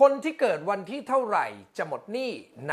คนที่เกิดวันที่เท่าไหร่จะหมดหนี้ใน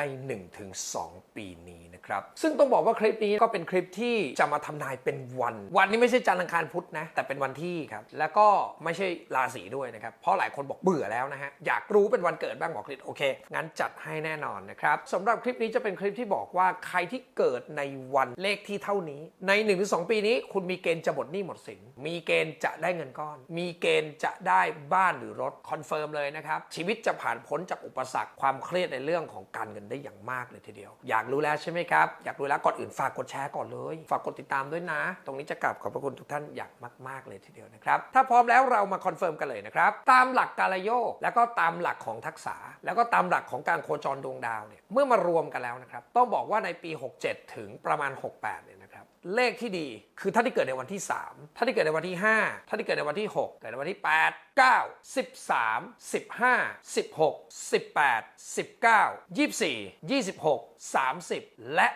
1-2 ปีนี้นะครับ ซึ่งต้องบอกว่าคลิปนี้ก็เป็นคลิปที่จะมาทำนายเป็นวัน วันนี้ไม่ใช่จันทร์อังคารพุธนะ แต่เป็นวันที่ครับ แล้วก็ไม่ใช่ราศีด้วยนะครับ เพราะหลายคนบอกเบื่อแล้วนะฮะ อยากรู้เป็นวันเกิดบ้างบอกคลิปโอเค งั้นจัดให้แน่นอนนะครับสำหรับคลิปนี้จะเป็นคลิปที่บอกว่าใครที่เกิดในวันเลขที่เท่านี้ ใน 1-2 ปีนี้คุณมีเกณฑ์จะหมดหนี้หมดสิน มีเกณฑ์จะได้เงินก้อน มีเกณฑ์จะได้บ้านหรือรถคอนเฟิร์มเลยนะครับชีวิตจะผ่านพ้นจากอุปสรรคความเครียดในเรื่องของการเงินได้อย่างมากเลยทีเดียว อยากรู้แล้วใช่ไหมครับ อยากรู้แล้วก่อนอื่นฝากกดแชร์ก่อนเลย ฝากกดติดตามด้วยนะ ตรงนี้จะกลับขอบพระคุณทุกท่านอย่างมาก ๆ เลยทีเดียวนะครับ ถ้าพร้อมแล้วเรามาคอนเฟิร์มกันเลยนะครับ ตามหลักกาลโยกแล้วก็ตามหลักของทักษะ แล้วก็ตามหลักของการโคจรดวงดาวเนี่ย เมื่อมารวมกันแล้วนะครับ ต้องบอกว่าในปี 67 ถึงประมาณ 68 เนี่ยนะครับ เลขที่ดีคือท่านที่เกิดในวันที่ 3ท่านที่เกิดในวันที่ 5ท่านที่เกิดในวันที่ 6 เกิดในวันที่ 8 9 13 15 16 18 19 24 26 30 และ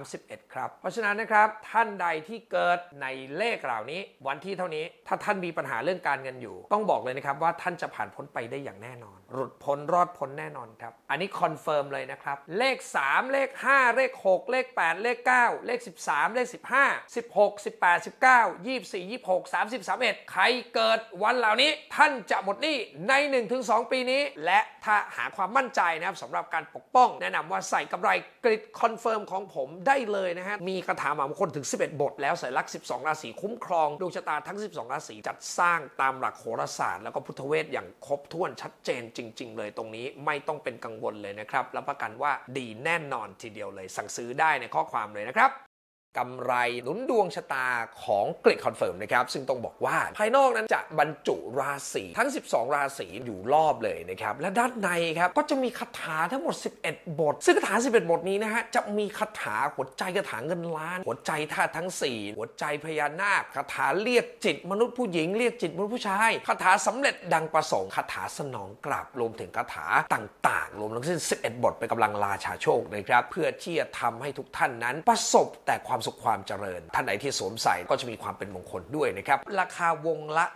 31 ครับ เพราะฉะนั้นนะครับท่านใดที่เกิดในเลขเหล่านี้ วันที่เท่านี้ถ้าท่านมีปัญหาเรื่องการเงินอยู่ ต้องบอกเลยนะครับว่าท่านจะผ่านพ้นไปได้อย่างแน่นอน หลุดพ้นรอดพ้นแน่นอนครับ อันนี้คอนเฟิร์มเลยนะครับ เลข 3 เลข 5 เลข 6 เลข 8 เลข 9 เลข 13 เลข 15 16 18 19 24 26 30 31 ใครเกิดวันเหล่านี้ท่านจะหมดหนี้ใน 1-2 ปีนี้ และถ้าหาความมั่นใจนะครับสำหรับการปกป้อง แนะนำว่าใส่กำไรกริดคอนเฟิร์มของผมได้เลยนะฮะ มีคาถาหมามงคลถึง 11 บท แล้วใส่ลักษณ์12 ราศีคุ้มครองดวงชะตาทั้ง 12 ราศีจัดสร้างตามหลักโหราศาสตร์ แล้วก็พุทธเวทอย่างครบถ้วนชัดเจนจริง ๆ เลยตรงนี้ไม่ต้องเป็นกังวลเลยนะครับรับประกันว่าดีแน่นอนทีเดียวเลยสั่งซื้อได้ในข้อความเลยนะครับ กำไรหนุนดวงชะตาของกริดคอนเฟิร์มนะครับ ซึ่งต้องบอกว่าภายนอกนั้นจะบรรจุราศีทั้ง 12 ราศีอยู่รอบเลยนะครับ และด้านในครับ ก็จะมีคาถาทั้งหมด 11 บท ซึ่งคาถา 11 บทนี้นะฮะ จะมีคาถาหัวใจคาถาเงินล้าน หัวใจธาตุทั้ง 4 หัวใจพญานาคคาถาเรียกจิตมนุษย์ผู้หญิงเรียกจิตมนุษย์ผู้ชายคาถาสำเร็จดังประสงค์คาถาสนองกลับรวมถึงคาถาต่างๆ รวมทั้งสิ้น 11 บทเป็นกำลังราชาโชคนะครับเพื่อที่จะทำให้ทุกท่านนั้นประสบแต่ความสุขความเจริญ ท่านไหนที่สวมใส่ก็จะมีความเป็นมงคลด้วยนะครับ ราคาวงละ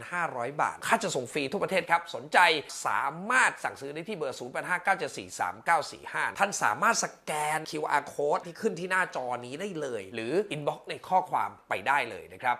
1,500 บาท ค่าจะส่งฟรีทุกประเทศครับ สนใจสามารถสั่งซื้อได้ที่เบอร์ 0859743945 ท่านสามารถสแกน QR code ที่ขึ้นที่หน้าจอนี้ได้เลย หรืออินบ็อกซ์ในข้อความไปได้เลยนะครับ